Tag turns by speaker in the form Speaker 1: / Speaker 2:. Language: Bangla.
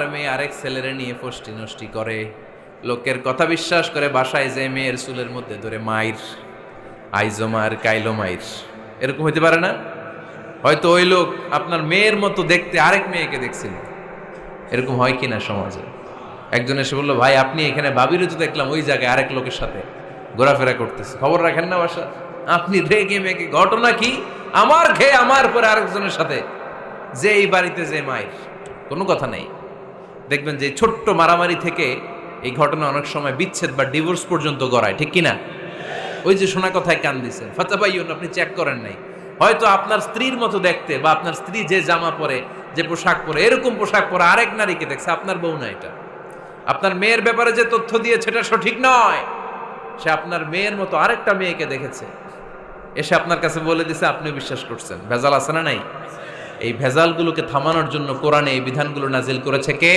Speaker 1: মেয়ে আরেক ছেলেরে নিয়ে ফষ্টি নষ্টি করে। লোকের কথা বিশ্বাস করে বাসায় যে মেয়ের চুলের মধ্যে ধরে মাইর, আইজো মার কাইলো মাইর। এরকম হইতে পারে না? হয়তো ওই লোক আপনার মেয়ের মতো দেখতে আরেক মেয়েকে দেখছিল। এরকম হয় কিনা সমাজে? একজন এসে বলল, ভাই, আপনি এখানে ভাবিরও তো দেখলাম, ওই জায়গায় আরেক লোকের সাথে ঘোরাফেরা করতেছে। খবর রাখেন না বাসা। আপনি রেগে মেগে ঘটনা কি? আমার খেয়ে আমার পরে আরেকজনের সাথে। যে এই বাড়িতে যে মায়ের কোনো কথা নেই। দেখবেন যে ছোট্ট মারামারি থেকে এই ঘটনা অনেক সময় বিচ্ছেদ বা ডিভোর্স পর্যন্ত গড়ায়, ঠিক কিনা? ওই যে শোনা কথায় কান দিছেন ফাতাবাইয়ুন, আপনি চেক করেন নাই। হয়তো আপনার স্ত্রীর মতো দেখতে বা আপনার স্ত্রী যে জামা পরে, যে পোশাক পরে, এরকম পোশাক পরে আরেক নারীকে দেখছে, আপনার বউ না এটা। আপনার মেয়ের ব্যাপারে যে তথ্য দিয়েছে, এটা সঠিক নয়। সে আপনার মেয়ের মতো আরেকটা মেয়েকে দেখেছে। এসে আপনার কাছে বলে দিছে, আপনিও বিশ্বাস করছেন। ভেজাল আছে না নাই? এই ভেজালগুলোকে থামানোর জন্য কোরআনে এই বিধানগুলো নাজিল করেছে কে?